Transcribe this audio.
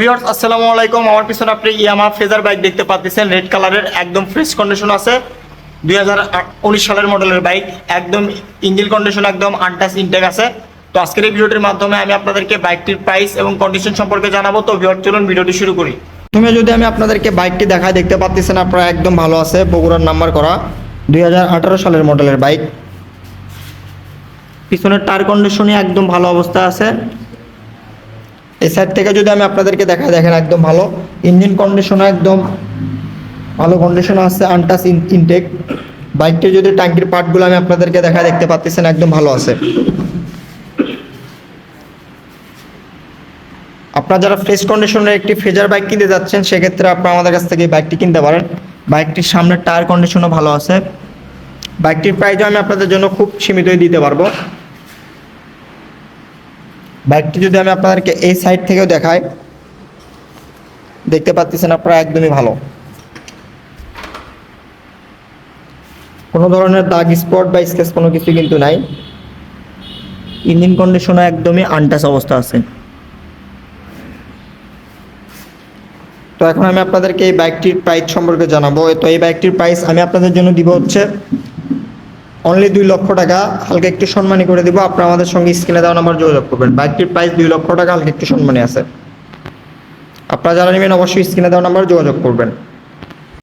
Viewers, আসসালামু আলাইকুম। আমার পিছনে আপনি ইয়ামা ফেজার বাইক দেখতে পাচ্ছেন। রেড কালারের একদম ফ্রেশ কন্ডিশন আছে। দুই সালের মডেলের বাইক। একদম ইঞ্জিন কন্ডিশন একদম আনটাচ ইনটেক আছে। তো আজকের এই ভিডিওটির মাধ্যমে আমি আপনাদেরকে বাইকটির প্রাইস এবং কন্ডিশন সম্পর্কে জানাব। তো ভিউয়ার চলুন ভিডিওটি শুরু করি। প্রথমে যদি আমি আপনাদেরকে বাইকটি দেখায় দেখতে পাচ্ছেন, আপনারা একদম ভালো আছে, বগুড়ার নাম্বার করা দুই হাজার আঠারো সালের মডেলের বাইক। পিছনের টায়ার কন্ডিশনই একদম ভালো অবস্থা আছে। এই সাইড থেকে যদি আমি আপনাদেরকে দেখাই, দেখেন একদম ভালো। ইঞ্জিন কন্ডিশন একদম ভালো কন্ডিশন আছে আনটাস ইনটেক বাইকটির যদি ট্যাঙ্কির পার্টগুলো আমি আপনাদেরকে দেখা দেখতে পাচ্ছেন একদম ভালো আছে। আপনারা যারা ফ্রেশ কন্ডিশনের একটি ফ্রেজার বাইক কিনতে যাচ্ছেন, সেক্ষেত্রে আপনারা আমাদের কাছ থেকে বাইকটি কিনতে পারেন। বাইকটির সামনের টায়ার কন্ডিশনও ভালো আছে। বাইকটির প্রাইসও আমি আপনাদের জন্য খুব সীমিতই দিতে পারব। বাইকটি যদি আমি আপনাদেরকে এই সাইড থেকেও দেখাই, দেখতে পাচ্ছেন আপনারা একদমই ভালো। কোনো ধরনের দাগ স্পট বা স্কেচ কোনো কিছু কিন্তু নাই। ইঞ্জিন কন্ডিশনও একদমই আনটাচ অবস্থা আছে। তো এখন আমি আপনাদেরকে এই বাইকটির প্রাইস সম্পর্কে জানাব। তো এই বাইকটির প্রাইস আমি আপনাদের জন্য দিব হচ্ছে অনলি দুই লক্ষ টাকা হালকা একটু সম্মানী করে দিব। আপনারা আমাদের সঙ্গে স্ক্রিনে দেওয়া নাম্বার যোগাযোগ করবেন। বাইকটির প্রাইস দুই লক্ষ টাকা, হালকা একটু সম্মানী আছে। আপনারা যারা নেবেন অবশ্যই স্ক্রিনে দেওয়া নাম্বার যোগাযোগ করবেন।